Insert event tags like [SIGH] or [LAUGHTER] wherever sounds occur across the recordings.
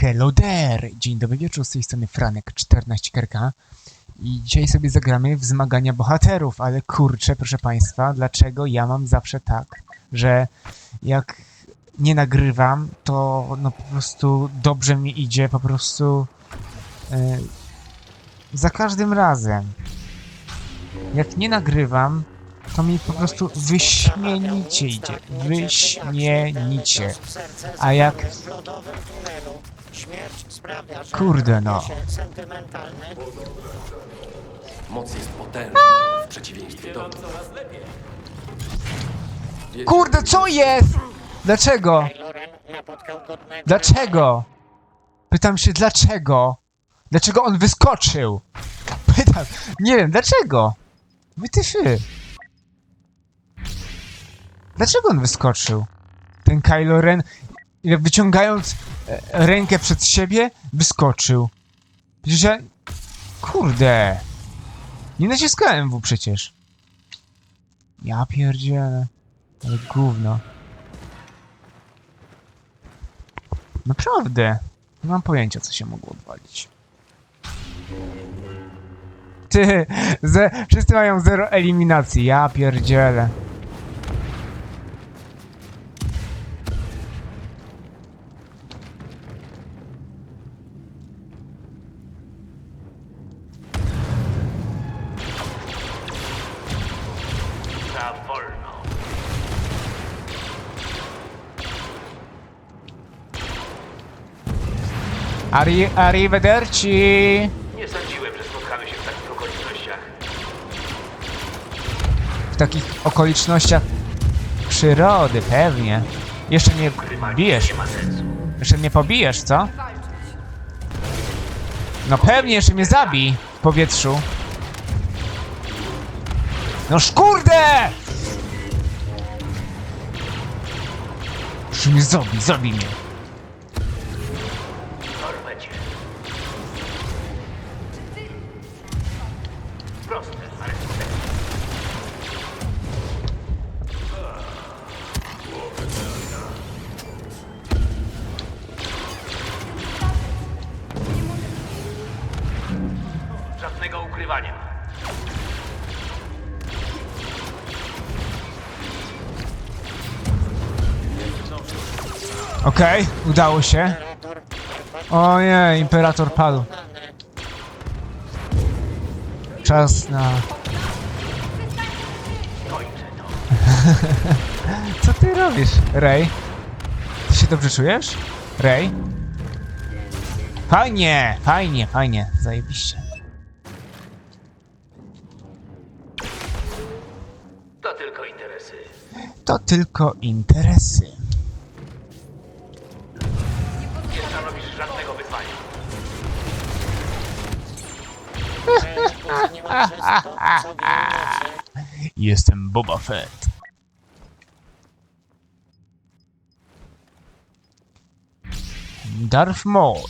Hello there! Dzień dobry wieczór, z tej strony Franek 14 Kerka i dzisiaj sobie zagramy w zmagania bohaterów, ale kurczę, proszę Państwa, dlaczego ja mam zawsze tak, że jak nie nagrywam, to no po prostu dobrze mi idzie, po prostu e, za każdym razem. Jak nie nagrywam, to mi po prostu wyśmienicie idzie, wyśmienicie. A jak. Śmierć sprawia, że Kurde, no. się sentymentalny. Moc jest potężna, w przeciwieństwie do. Wiecie, Kurde, co jest? Dlaczego? Loren napotkał godnego... Dlaczego? Pytam się dlaczego? Dlaczego on wyskoczył? Pytam, nie wiem, dlaczego? Wytyfy. Dlaczego on wyskoczył? Ten Kylo Ren, jak wyciągając rękę przed siebie, wyskoczył. Przecież ja... Kurde. Nie naciskałem W przecież. Ja pierdzielę. Ale gówno. Naprawdę. Nie mam pojęcia, co się mogło odwalić. Ty, ze, wszyscy mają zero eliminacji. Ja pierdzielę. Arri arrivederci. Nie sądziłem, że spotkamy się w takich okolicznościach. W takich okolicznościach przyrody, pewnie. Jeszcze mnie bijesz. Nie ma sensu. Jeszcze mnie pobijesz, co? No pewnie, jeszcze mnie zabij w powietrzu. No kurde! Jeszcze mnie zabij, zabij mnie. Okej, udało się. Imperator O nie, imperator padł. Czas na... [LAUGHS] Co ty robisz, Ray? Ty się dobrze czujesz? Ray? Fajnie, fajnie, fajnie, zajebiście. To tylko interesy. To tylko interesy. Jestem Boba Fett. Darth Maul.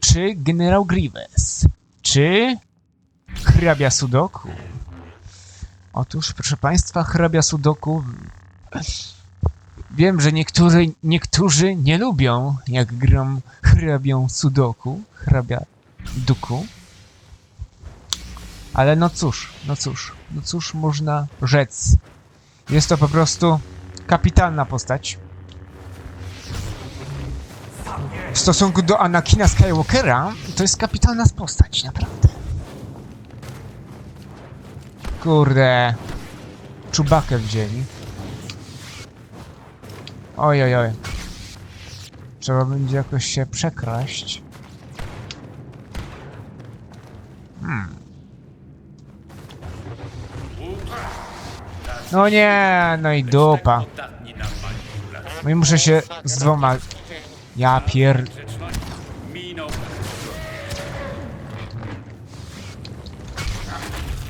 Czy Generał Grievous? Czy hrabia Sudoku? Otóż, proszę Państwa, hrabia Sudoku. Wiem, że niektórzy, niektórzy nie lubią, jak gram hrabią Sudoku, hrabia Duku. Ale no cóż, no cóż, no cóż można rzec. Jest to po prostu kapitalna postać. W stosunku do Anakina Skywalkera, to jest kapitalna postać, naprawdę. Kurde. Czubakę wzięli. Oj, oj, oj. Trzeba będzie jakoś się przekraść. No nie, no i dupa. No i muszę się z dwoma... Ja pier...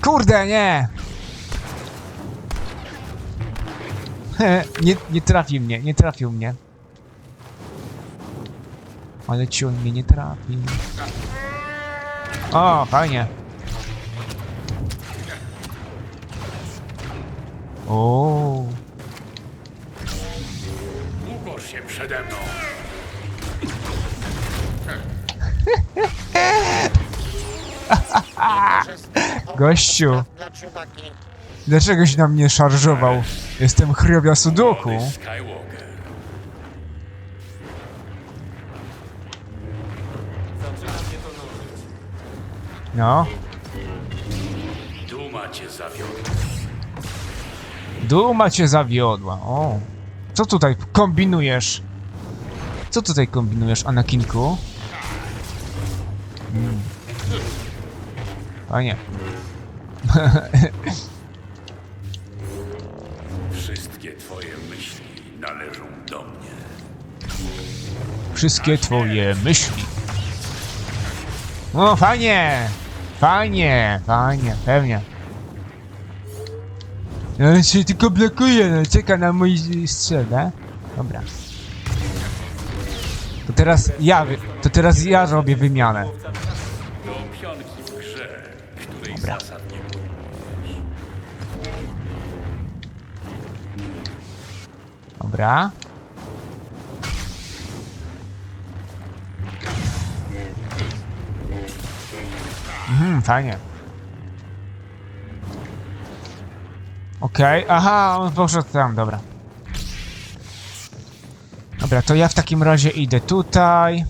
Kurde, nie! [LAUGHS] nie, nie trafi mnie, nie trafił mnie. Ale ci on mnie nie trafi. O, fajnie. O. Upor się przede mną. Gościu. Dlaczegoś na mnie szarżował? Jestem chrobia sudoku. Młody No. Duma cię zawiodła. Duma cię zawiodła. O. Co tutaj kombinujesz? Co tutaj kombinujesz, Anakinku? Mm. Panie. [LAUGHS] Wszystkie twoje myśli należą do mnie. Wszystkie twoje myśli. O, fajnie! Fajnie, fajnie, pewnie. No się tylko blokuje, no czeka na mój strzelę. Dobra. To teraz ja, to teraz ja robię wymianę. Do pionki w Dobra. Dobra. Mhm, fajnie. Okej, aha, on poszedł tam, dobra. Dobra, to ja w takim razie idę tutaj.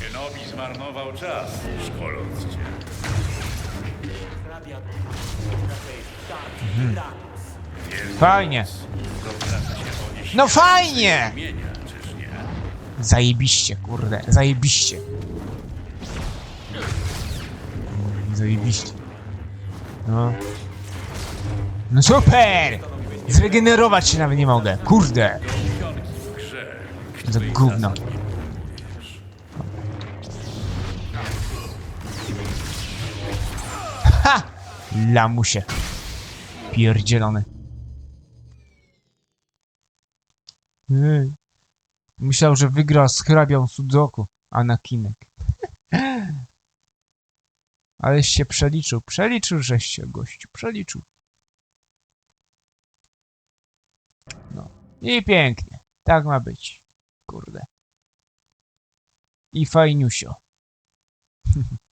Kenobi zmarnował czas, szkoląc cię. Fajnie. O nieśmiertelne No fajnie! Zajebiście, kurde, zajebiście. Zajebiście. No. No super! Zregenerować się nawet nie mogę, kurde. Której gówno. Ha! Lamusie. Pierdzielony. Myślał, że wygra z hrabią Sudoku, Anakinek. [LAUGHS] Aleś się przeliczył. Przeliczył, żeś się, gościu. Przeliczył. No. I pięknie. Tak ma być. Kurde. I fajniusio. [LAUGHS]